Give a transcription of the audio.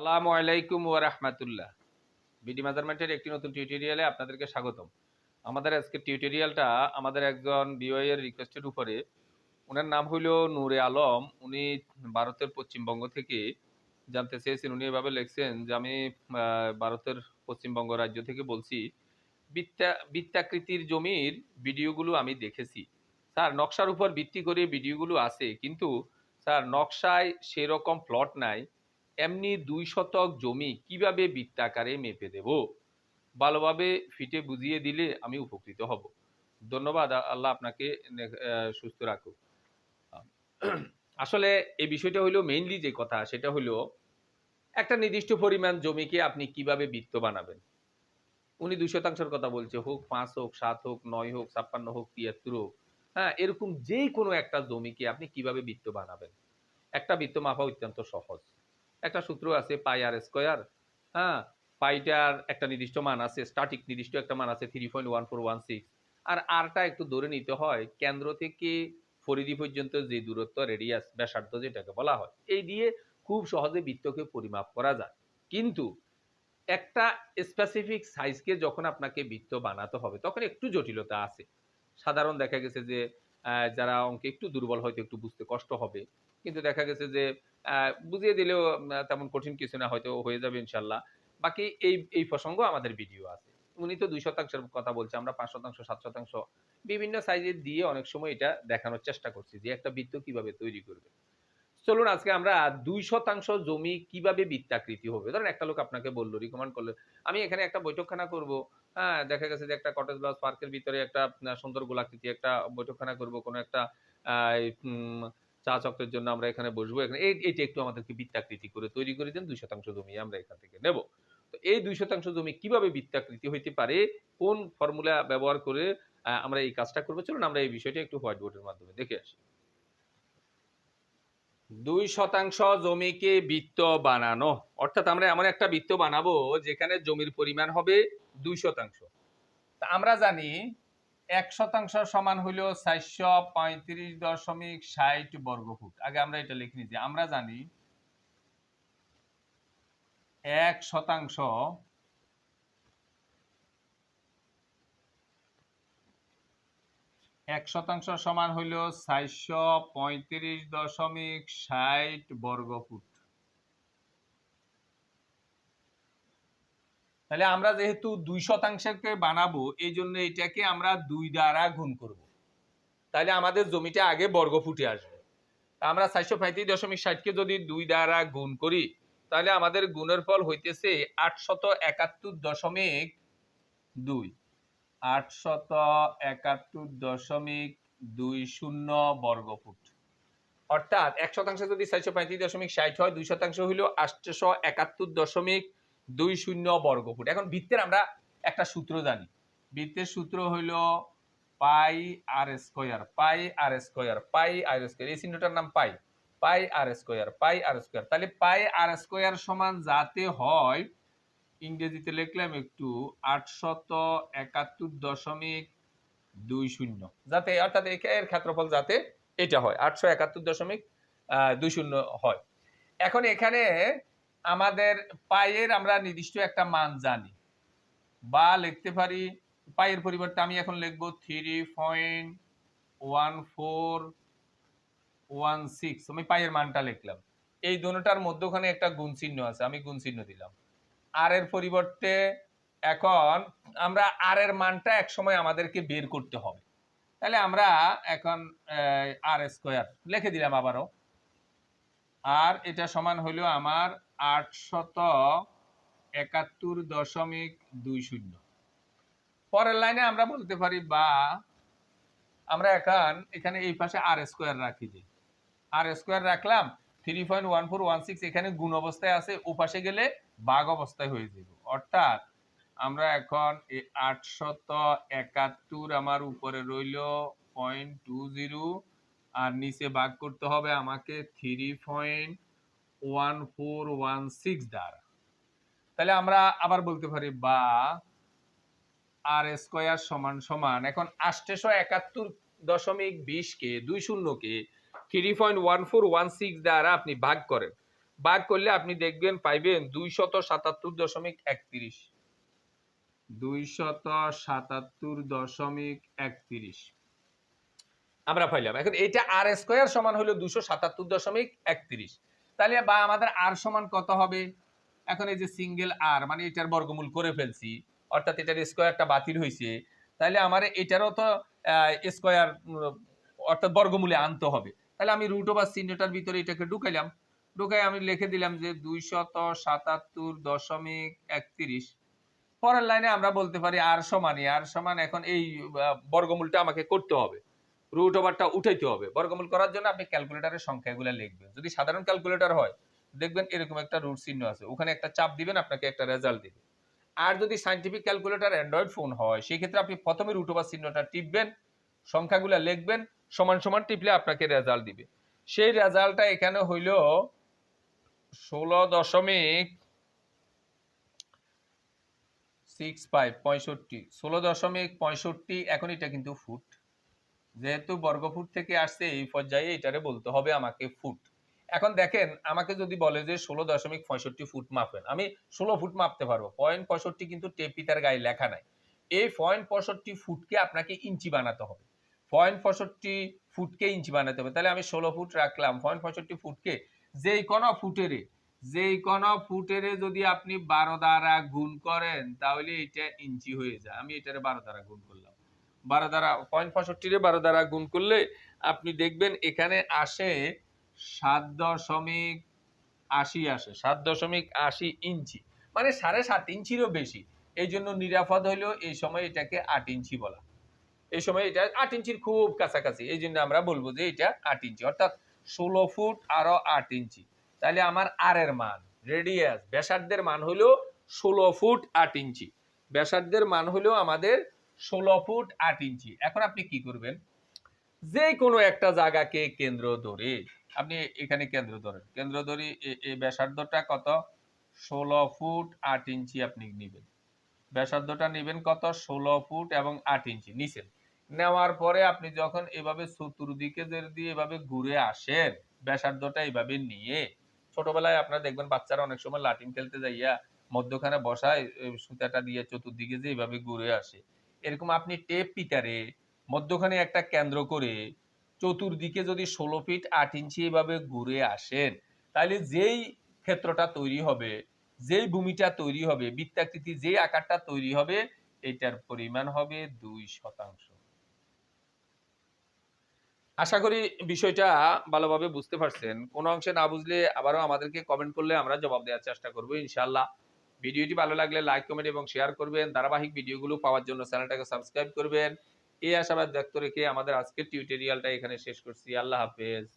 সালামু আলাইকুম ওয়া রাহমাতুল্লাহ। বিডি মেজারমেন্টের একটি নতুন টিউটোরিয়ালে আপনাদেরকে স্বাগতম। আমাদের আজকে টিউটোরিয়ালটা আমাদের একজন বিওআই এর রিকোয়েস্টের উপরে। ওনার নাম হইল নূরে আলম। উনি ভারতের পশ্চিমবঙ্গ থেকে জানতে চেয়েছেন। উনি এভাবে লিখছেন যে, আমি ভারতের পশ্চিমবঙ্গ রাজ্য থেকে বলছি বৃত্তা বৃত্তাকৃতির জমির ভিডিওগুলো আমি দেখেছি। স্যার, নকশার উপর ভিত্তি করে ভিডিওগুলো আছে, কিন্তু স্যার, নকশায় সেরকম প্লট নাই। এমনি দুই শতক জমি কীভাবে বৃত্তাকারে মেপে দেব? ভালোভাবে ফিটে বুঝিয়ে দিলে আমি উপকৃত হব। ধন্যবাদ আল্লাহ আপনাকে সুস্থ রাখুক। আসলে এই বিষয়টা হলো মেইনলি যে কথা, সেটা হলো একটা নির্দিষ্ট পরিমাণ জমিকে আপনি কীভাবে বৃত্ত বানাবেন। উনি দুই শতাংশের কথা বলছে, হোক পাঁচ হোক, সাত হোক, নয় হোক, ছাপ্পান্ন হোক, তিয়াত্তর হোক হ্যাঁ এরকম যে কোনো একটা জমিকে আপনি কীভাবে বৃত্ত বানাবেন। একটা বৃত্ত মাপা অত্যন্ত সহজ। একটা সূত্র আছে পাই আর স্কোয়ার হ্যাঁ? পাইটার একটা নির্দিষ্ট মান আছে স্ট্যাটিক নির্দিষ্ট একটা মান আছে three point one four one six আর আরটা একটু ধরে নিতে হয়, কেন্দ্র থেকে পরিধি পর্যন্ত যে দূরত্ব রেডিয়াস ব্যাসার্ধ যেটাকে বলা হয়, এই দিয়ে খুব সহজে বৃত্তকে পরিমাপ করা যায়। কিন্তু একটা স্পেসিফিক সাইজকে যখন আপনাকে বৃত্ত বানাতে হবে, তখন একটু জটিলতা আছে। সাধারণ দেখা গেছে যে যারা অঙ্কে একটু দুর্বল হয়তো একটু বুঝতে কষ্ট হবে, কিন্তু দেখা গেছে যে বুঝিয়ে দিলেও তেমন কঠিন কিছু না, হয়তো হয়ে যাবে ইনশাল্লাহ। বাকি এই এই প্রসঙ্গ আমাদের ভিডিও আছে। উনি তো দুই শতাংশের কথা বলছে, আমরা পাঁচ শতাংশ, সাত শতাংশ, বিভিন্ন সাইজের দিয়ে অনেক সময় এটা দেখানোর চেষ্টা করছি যে একটা বৃত্ত কীভাবে তৈরি করবে। চলুন, আজকে আমরা দুই শতাংশ জমি কীভাবে বৃত্তাকৃতি হবে? ধরেন একটা লোক আপনাকে বলল রিকমেন্ড করল, আমি এখানে একটা বৈঠকখানা করব। হ্যাঁ দেখা গেছে যে একটা কটেজ ব্লাউজ পার্কের ভিতরে একটা, সুন্দর গোলাকৃতি একটা বৈঠকখানা করব, কোনো একটা চা চক্রের জন্য আমরা এখানে বসবো। এখানে এইটা একটু আমাদেরকে বৃত্তাকৃতি করে তৈরি করে দেন। দুই শতাংশ জমি আমরা এখান থেকে নেব। তো এই দুই শতাংশ জমি কীভাবে বৃত্তাকৃতি হইতে পারে? কোন ফর্মুলা ব্যবহার করে আমরা এই কাজটা করব? চলুন আমরা এই বিষয়টা একটু হোয়াইট বোর্ডের মাধ্যমে দেখে আসি। দুই শতাংশ জমিকে বৃত্ত বানানো। অর্থাৎ আমরা এমন একটা বৃত্ত বানাবো, যেখানে জমির পরিমাণ হবে দুই শতাংশ। আমরা জানি এক শতাংশ সমান হইল চারশো পঁয়ত্রিশ দশমিক ষাট বর্গফুট। আগে আমরা এটা লিখে নিচ্ছি আমরা জানি এক শতাংশ এক শতাংশ সমান হইল চারশো পঁয়ত্রিশ দশমিক ষাট বর্গফুট। তাহলে আমরা যেহেতু দুই শতাংশকে বানাবো, এই জন্য এটাকে আমরা দুই দ্বারা গুণ করব। তাহলে আমাদের জমিটা আগে বর্গফুটে আসবে। তা আমরা চারশো পঁয়ত্রিশ দশমিক ষাটকে যদি দুই দ্বারা গুণ করি, তাহলে আমাদের গুণের ফল হইতেছে আটশত একাত্তর দশমিক দুই। আটশত একাত্তর দশমিক দুই শূন্য বর্গফুট। অর্থাৎ এক শতাংশ যদি চারশো পঁয়ত্রিশ দশমিক ষাট হয়, দুই শতাংশ হইল আটশো একাত্তর দশমিক দুই শূন্য বর্গফুট। এখন বৃত্তের আমরা একটা সূত্র জানি। বৃত্তের সূত্র হইল pi r square, pi r square, pi r square. এই চিহ্নটার নাম পাই। পাই r square, pi r square. তাহলে পাই আর স্কোয়ার সমান যাতে হয়, ইংরেজিতে লিখলাম একটু আটশত একাত্তর দশমিক দুই শূন্য। যাতে, অর্থাৎ এর ক্ষেত্রফল যাতে এটা হয় আটশো একাত্তর দশমিক দুই শূন্য হয়। এখন এখানে আমাদের পায়ের আমরা নির্দিষ্ট একটা মান জানি। বা লিখতে পারি, পায়ের পরিবর্তে আমি এখন লিখব three point one four one six আমি পায়ের মানটা লিখলাম। এই দুটার মধ্যখানে একটা গুণ চিহ্ন আছে, আমি গুণ চিহ্ন দিলাম। আর এর পরিবর্তে এখন আমরা আর এর মানটা এক সময় আমাদেরকে বের করতে হবে। তাহলে আমরা এখন আর স্কোয়ার লিখে দিলাম আবারও। আর এটা সমান হইল আমার আটশত একাত্তর দশমিক দুই শূন্য। পরের লাইনে আমরা বলতে পারি বা আমরা এখন এখানে এই পাশে আর স্কোয়ার রাখি দিই আর স্কোয়ার রাখলাম three point one four one six এখানে গুণ অবস্থায় আছে, ও পাশে গেলে বাঘ অবস্থায় হয়ে যাবে অর্থাৎ আমরা এখন এই আটশত একাত্তর আমার উপরে রইল পয়েন্ট টু জিরো আর নিচে ভাগ করতে হবে আমাকে three point one four one six দ্বারা। তাহলে আমরা আবার বলতে পারি বা আর স্কোয়ার সমান সমান, এখন আষ্টশো একাত্তর দশমিক বিশকে দুই শূন্যকে three point one four one six দ্বারা আপনি ভাগ করেন। ভাগ করলে আপনি দেখবেন পাইবেন দুইশত সাতাত্তর দশমিক একত্রিশ। দুইশত সাতাত্তর দশমিক একত্রিশ। আমরা পাইলাম। এখন এটা আর স্কোয়ার সমান হলো দুশো সাতাত্তর দশমিক একত্রিশ। তাহলে বা আমাদের আর সমান কত হবে? এখন এই যে সিঙ্গেল আর মানে এটার বর্গমূল করে ফেলছি, অর্থাৎ এটার স্কোয়ারটা বাতিল হয়েছে তাহলে আমার এটারও তো স্কোয়ার অর্থাৎ বর্গমূলে আনতে হবে। তাহলে আমি রুট ওভার চিহ্নটার ভিতরে এটাকে ঢুকাইলাম। ঢুকাই আমি লিখে দিলাম যে দুইশত সাতাত্তর দশমিক একত্রিশ। পরের লাইনে আমরা বলতে পারি আর সমানই আর সমান এখন এই বর্গমূলটা আমাকে করতে হবে। রুট ওভারটা উঠাইতে হবে। বর্গমূল করার জন্য আপনি ক্যালকুলেটরের সংখ্যাগুলো লিখবেন। যদি সাধারণ ক্যালকুলেটর হয়, দেখবেন এরকম একটা রুট চিহ্ন আছে। ওখানে একটা চাপ দিবেন, আপনাকে একটা রেজাল্ট দিবে। আর যদি সাইন্টিফিক ক্যালকুলেটর অ্যান্ড্রয়েড ফোন হয় সেই ক্ষেত্রে আপনি প্রথমে রুট ওভার চিহ্নটা টিপবেন, সংখ্যাগুলো লিখবেন, সমান সমান টিপলে আপনাকে রেজাল্ট দিবে। সেই রেজাল্টটা এখানে হইল ষোলো দশমিক সিক্স ফাইভ পঁয়ষট্টি। ষোলো দশমিক পঁয়ষট্টি, এখন এটা কিন্তু ফুট যেহেতু বর্গফুট থেকে আসছে, এই পর্যায়ে এটারে বলতে হবে আমাকে ফুট। এখন দেখেন, আমাকে যদি বলে যে ষোলো দশমিক পঁয়ষট্টি ফুট মাপেন, আমি ষোলো ফুট মাপতে পারব। পয়েন্ট পঁয়ষট্টি কিন্তু টেপিতার গায়ে লেখা নাই। এই পয়েন্ট পঁয়ষট্টি ফুটকে আপনাকে ইঞ্চি বানাতে হবে। পয়েন্ট পঁয়ষট্টি ফুটকে ইঞ্চি বানাতে হবে। তাহলে আমি ষোলো ফুট রাখলাম, পয়েন্ট পঁয়ষট্টি ফুটকে যেই কোনো ফুটেরে, যেই কোনো ফুটেরে যদি আপনি বারো দ্বারা গুণ করেন, তাহলে এটা ইঞ্চি হয়ে যায়। আমি এটারে বারো দ্বারা গুণ করলাম। বারো দ্বারা পয়েন্ট পঁয়ষট্টিরে বারো দ্বারা গুণ করলে আপনি দেখবেন এখানে আসে সাত দশমিক আশি আসে, সাত দশমিক আশি ইঞ্চি। মানে সাড়ে সাত ইঞ্চিরও বেশি। এই জন্য নিরাপদ হইল এই সময় এটাকে আট ইঞ্চি বলা। এই সময় এটা আট ইঞ্চির খুব কাছাকাছি। এই জন্য আমরা বলব যে এটা আট ইঞ্চি। অর্থাৎ ষোলো ফুট আরও আট ইঞ্চি। তাহলে আমার আর এর মান রেডিয়াস ব্যাসার্ধের মান হলো ষোলো ফুট আট ইঞ্চি। ব্যাসার্ধের মান হলো আমাদের ষোলো ফুট আট ইঞ্চি। এখন আপনি কি করবেন? যে কোনো একটা জায়গাকে কেন্দ্র ধরে, আপনি এখানে কেন্দ্র ধরেন। কেন্দ্র ধরে এই ব্যাসার্ধটা কত? ষোলো ফুট আট ইঞ্চি আপনি নেবেন। ব্যাসার্ধটা নেবেন কত? ষোলো ফুট এবং আট ইঞ্চি নিচেন নেওয়ার পরে আপনি যখন এভাবে চতুর্দিকে যদি এভাবে ঘুরে আসেন, ব্যাসার্ধটা এইভাবে নিয়ে, ছোটবেলায় আপনারা দেখবেন বাচ্চারা অনেক সময় লাটিম খেলতে যাইয়া মধ্যখানে বসায় সুতাটা দিয়ে চতুর্দিকে যে এইভাবে ঘুরে আসে। এরকম আপনি টেপ পিটারে মধ্যখানে একটা কেন্দ্র করে চতুর্দিকে যদি ষোলো ফিট আট ইঞ্চি এভাবে ঘুরে আসেন, তাহলে যেই ক্ষেত্রটা তৈরি হবে, যেই ভূমিটা তৈরি হবে, বৃত্তাকৃতি যে আকারটা তৈরি হবে, এটার পরিমাণ হবে দুই শতাংশ। আশা করি বিষয়টা ভালোভাবে বুঝতে পারছেন। কোন অংশে না বুঝলে আবারও আমাদেরকে কমেন্ট করলে আমরা জবাব দেওয়ার চেষ্টা করব ইনশাল্লাহ ভিডিওটি ভালো লাগলে লাইক কমেন্ট এবং শেয়ার করবেন। ধারাবাহিক ভিডিওগুলো পাওয়ার জন্য চ্যানেলটাকে সাবস্ক্রাইব করবেন। এই আশাবাদ ব্যক্ত রেখে আমাদের আজকের টিউটোরিয়ালটা এখানে শেষ করছি। আল্লাহ হাফেজ।